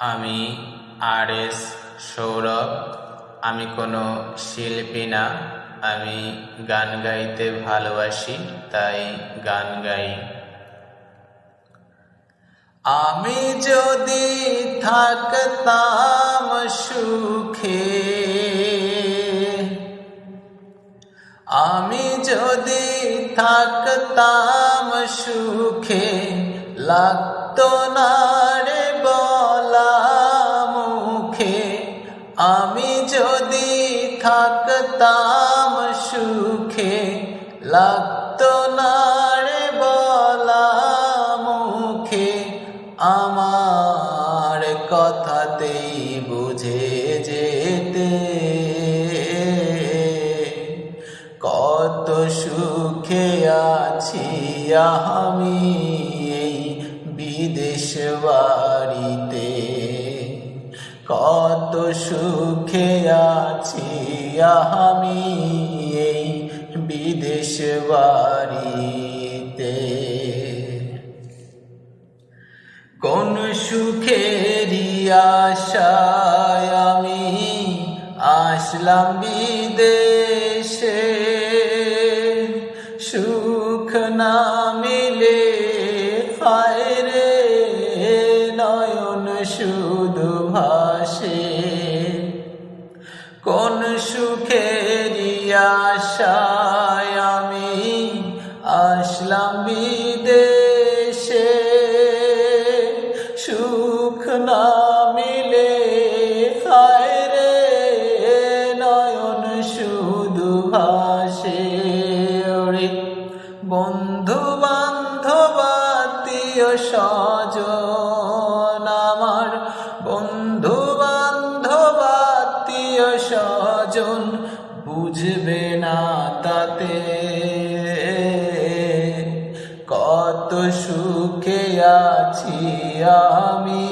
আমি আর এস সৌরভ। আমি কোনো শিল্পী না। আমি গান গাইতে ভালোবাসি, তাই গান গাই। আমি যদি থাকতাম সুখে, আমি যদি থাকতাম সুখে, লাগতো না রে যদি থাকতাম সুখে লাগতো না রে বলা মুখে, আমার কথাতেই বুঝে যেতে। কত সুখে আছি আমি এই বিদেশ বাড়িতে। কত সুখে আছি আমি এই বিদেশ বাড়িতে। কোন সুখেরই আশায় আমি আসলাম বিদেশে, সুখ না মিলে কোন আশায় আমি আসলাম বিদেশে? সুখ না মিলে হায় রে, নয়ন শুধু ভাসে বন্ধু বান্ধব আত্মীয় তাতে কত সুখে আছি আমি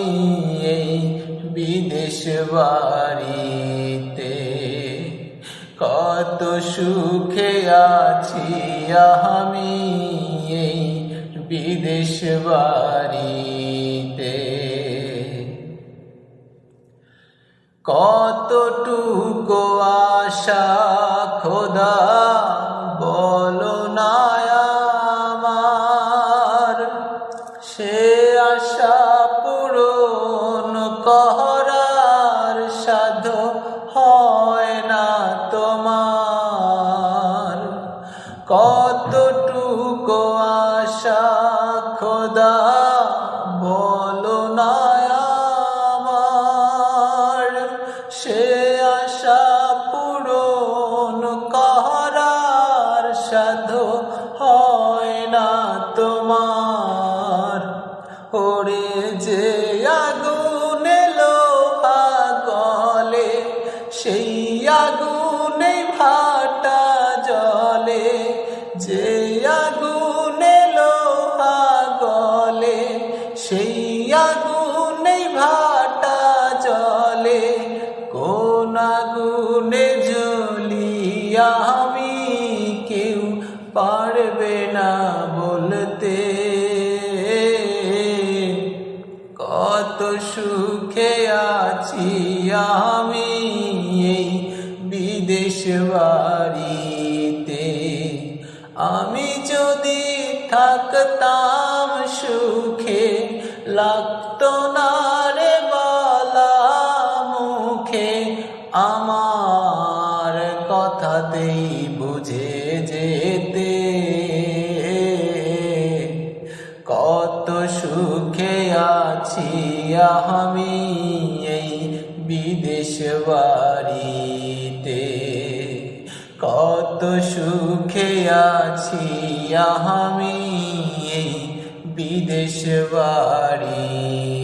এই বিদেশ বাড়িতে। কত সুখে আছি আমি এই বিদেশ বাড়িতে। কতটুকু আশা খোদা সে আশা যে আগুনে লোহা গলে, সেই আগুনে ভাটা জলে কোন আগুনে জ্বলিয়া আমি কেউ পারবে না বলতে। কত সুখে আছি আমি এই বিদেশ বাড়িতে থাকতাম সুখে লাগতো না রে মুখে। আমার কথাতেই বুঝে যেতে। কত সুখে আছি আমি এই বিদেশ বাড়িতে। কত সুখে আছি আমি এই বিদেশ বাড়ি